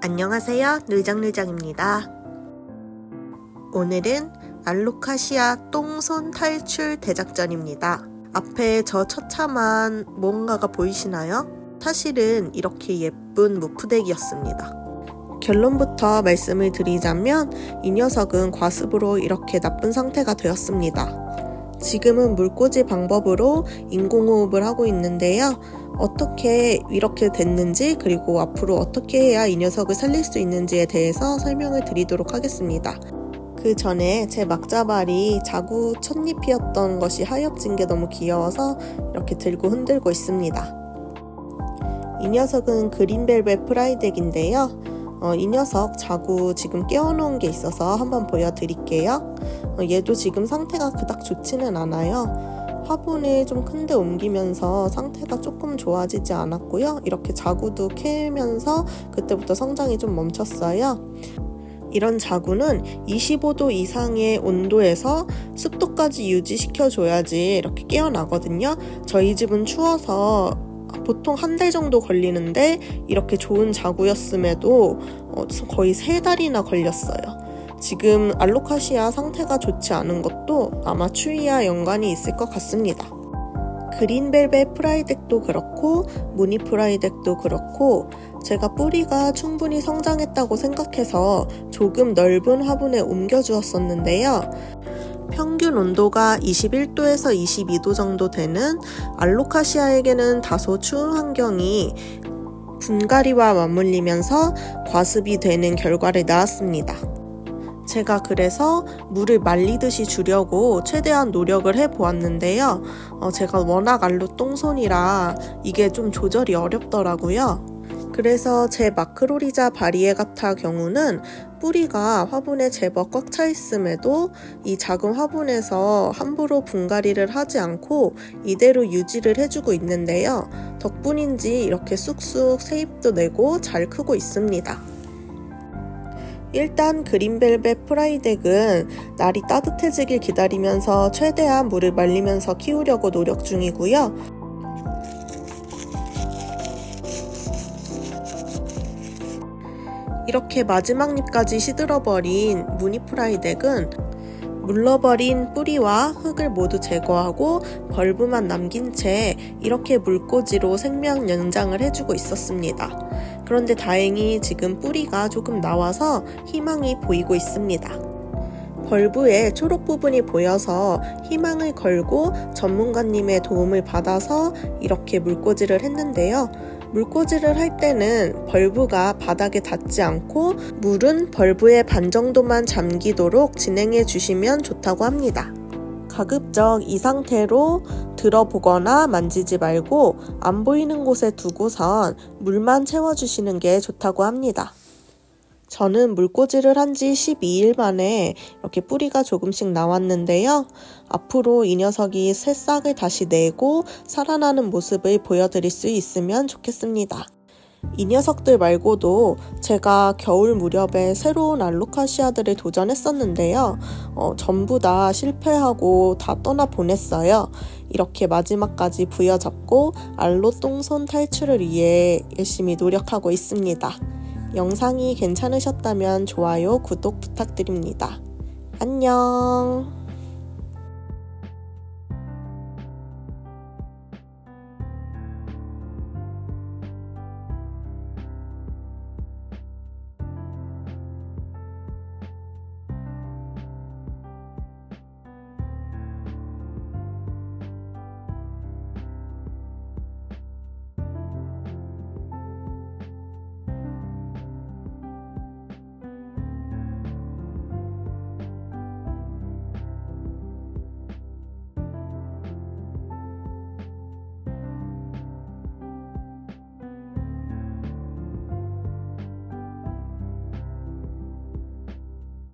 안녕하세요. 늘장늘장입니다. 오늘은 알로카시아 똥손 탈출 대작전입니다. 앞에 저 처참한 뭔가가 보이시나요? 사실은 이렇게 예쁜 무프덱이었습니다. 결론부터 말씀을 드리자면 이 녀석은 과습으로 이렇게 나쁜 상태가 되었습니다. 지금은 물꽂이 방법으로 인공호흡을 하고 있는데요. 어떻게 이렇게 됐는지 그리고 앞으로 어떻게 해야 이 녀석을 살릴 수 있는지에 대해서 설명을 드리도록 하겠습니다. 그 전에 제 막자발이 자구 첫잎이었던 것이 하엽진 게 너무 귀여워서 이렇게 들고 흔들고 있습니다. 이 녀석은 그린벨벳 프라이덱인데요. 어, 이 녀석 자구 지금 깨워놓은 게 있어서 한번 보여드릴게요. 어, 얘도 지금 상태가 그닥 좋지는 않아요. 화분을 좀 큰데 옮기면서 상태가 조금 좋아지지 않았고요. 이렇게 자구도 캐면서 그때부터 성장이 좀 멈췄어요. 이런 자구는 25도 이상의 온도에서 습도까지 유지시켜줘야지 이렇게 깨어나거든요. 저희 집은 추워서 보통 한 달 정도 걸리는데 이렇게 좋은 자구였음에도 어, 거의 세 달이나 걸렸어요. 지금 알로카시아 상태가 좋지 않은 것도 아마 추위와 연관이 있을 것 같습니다. 그린벨벳 프라이덱도 그렇고 무늬 프라이덱도 그렇고 제가 뿌리가 충분히 성장했다고 생각해서 조금 넓은 화분에 옮겨 주었었는데요. 평균 온도가 21도에서 22도 정도 되는 알로카시아에게는 다소 추운 환경이 분갈이와 맞물리면서 과습이 되는 결과를 낳았습니다. 제가 그래서 물을 말리듯이 주려고 최대한 노력을 해 보았는데요. 어, 제가 워낙 알로 똥손이라 이게 좀 조절이 어렵더라고요. 그래서 제 마크로리자 바리에가타 경우는 뿌리가 화분에 제법 꽉 차 있음에도 이 작은 화분에서 함부로 분갈이를 하지 않고 이대로 유지를 해주고 있는데요. 덕분인지 이렇게 쑥쑥 새잎도 내고 잘 크고 있습니다. 일단 그린벨벳 프라이덱은 날이 따뜻해지길 기다리면서 최대한 물을 말리면서 키우려고 노력 중이고요. 이렇게 마지막 잎까지 시들어버린 무늬프라이덱은 물러버린 뿌리와 흙을 모두 제거하고 벌브만 남긴 채 이렇게 물꽂이로 생명 연장을 해주고 있었습니다. 그런데 다행히 지금 뿌리가 조금 나와서 희망이 보이고 있습니다. 벌브에 초록 부분이 보여서 희망을 걸고 전문가님의 도움을 받아서 이렇게 물꽂이를 했는데요. 물꽂이를 할 때는 벌브가 바닥에 닿지 않고 물은 벌브의 반 정도만 잠기도록 진행해 주시면 좋다고 합니다. 가급적 이 상태로 들어보거나 만지지 말고 안 보이는 곳에 두고선 물만 채워주시는 게 좋다고 합니다. 저는 물꽂이를 한 지 12일 만에 이렇게 뿌리가 조금씩 나왔는데요. 앞으로 이 녀석이 새싹을 다시 내고 살아나는 모습을 보여드릴 수 있으면 좋겠습니다. 이 녀석들 말고도 제가 겨울 무렵에 새로운 알로카시아들을 도전했었는데요. 어, 전부 다 실패하고 다 떠나 보냈어요. 이렇게 마지막까지 부여잡고 알로 똥손 탈출을 위해 열심히 노력하고 있습니다. 영상이 괜찮으셨다면 좋아요, 구독 부탁드립니다. 안녕!